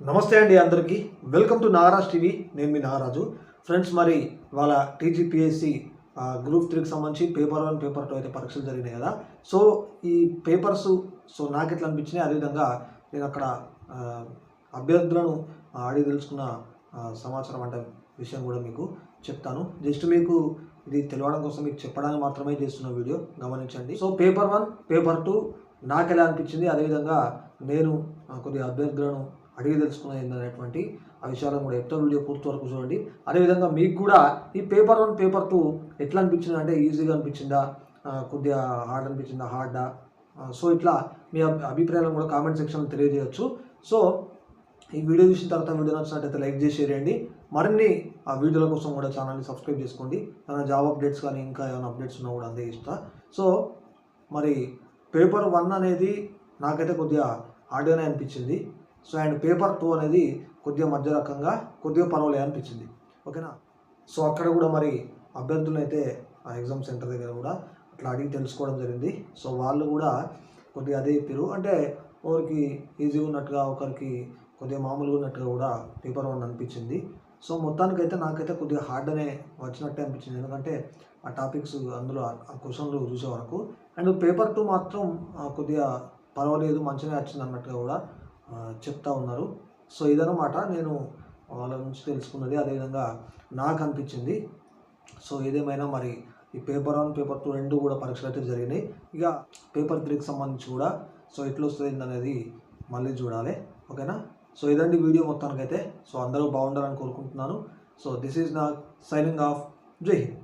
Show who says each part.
Speaker 1: నమస్తే అండి అందరికీ. వెల్కమ్ టు నాగరాజ్ టీవీ నేను మీ నాగరాజు. ఫ్రెండ్స్ మరి వాళ్ళ టీజీపీఎస్సి గ్రూప్ త్రీకి సంబంధించి పేపర్ వన్ పేపర్ టూ అయితే పరీక్షలు జరిగినాయి కదా. సో ఈ పేపర్స్ సో నాకు ఎట్లా అనిపించినాయి? అదేవిధంగా నేను అక్కడ అభ్యర్థులను అడిగి తెలుసుకున్న సమాచారం అంటే విషయం కూడా మీకు చెప్తాను. జస్ట్ మీకు ఇది తెలియడం కోసం మీకు చెప్పడానికి మాత్రమే చేస్తున్న వీడియో గమనించండి. So paper one paper two నాకు ఎలా అనిపించింది? అదేవిధంగా నేను కొద్ది అభ్యర్థులను అడిగి తెలుసుకునే ఏంటనేటువంటి ఆ విషయాలను కూడా చెప్తా వీడియో పూర్తి వరకు చూడండి. అదేవిధంగా మీకు కూడా ఈ పేపర్ వన్ పేపర్ టూ ఎట్లా అనిపించింది? అంటే ఈజీగా అనిపించిందా? కొద్దిగా హార్డ్ అనిపించిందా? హార్డా సో ఇట్లా మీ అభిప్రాయాలను కూడా కామెంట్ సెక్షన్లో తెలియజేయచ్చు. సో ఈ వీడియో చూసిన తర్వాత వీడియో నచ్చినట్టయితే లైక్ చేసి చేయండి. మరిన్ని ఆ వీడియోల కోసం కూడా ఛానల్ని సబ్స్క్రైబ్ చేసుకోండి. ఏమైనా జాబ్ అప్డేట్స్ కానీ ఇంకా ఏమైనా అప్డేట్స్ ఉన్నా కూడా అందిస్తా సో మరి పేపర్ వన్ అనేది నాకైతే కొద్దిగా హార్డ్గానే అనిపించింది. సో అండ్ పేపర్ టూ అనేది కొద్దిగా మధ్య రకంగా కొద్దిగా పర్వాలేదు అనిపించింది. ఓకేనా? సో అక్కడ కూడా మరి అభ్యర్థులు అయితే ఆ ఎగ్జామ్ సెంటర్ దగ్గర కూడా అట్లా అడిగి తెలుసుకోవడం జరిగింది. సో వాళ్ళు కూడా కొద్దిగా అదే చెప్పారు అంటే ఒకరికి ఈజీగా ఉన్నట్టుగా ఒకరికి కొద్దిగా మామూలుగా ఉన్నట్టుగా కూడా పేపర్ వన్ అనిపించింది. సో మొత్తానికైతే నాకైతే కొద్దిగా హార్డ్ అనే వచ్చినట్టే అనిపించింది. ఎందుకంటే ఆ టాపిక్స్ అందులో ఆ క్వశ్చన్లు చూసే వరకు అండ్ పేపర్ టూ మాత్రం కొద్దిగా పర్వాలేదు మంచిగా వచ్చింది అన్నట్టుగా కూడా చెప్తా ఉన్నారు. సో ఇదనమాట నేను వాళ్ళ నుంచి తెలుసుకున్నది. అదేవిధంగా నాకు అనిపించింది. సో ఏదేమైనా మరి ఈ పేపర్ వన్ పేపర్ టూ రెండు కూడా పరీక్షలు అయితే జరిగినాయి. ఇక పేపర్ త్రీకి సంబంధించి కూడా సో ఎట్లా వస్తుంది అనేది మళ్ళీ చూడాలి. ఓకేనా? సో ఇదండి వీడియో మొత్తానికైతే. సో అందరూ బాగుండాలని కోరుకుంటున్నాను. సో దిస్ ఈజ్ నా సైనింగ్ ఆఫ్. జై హింద్.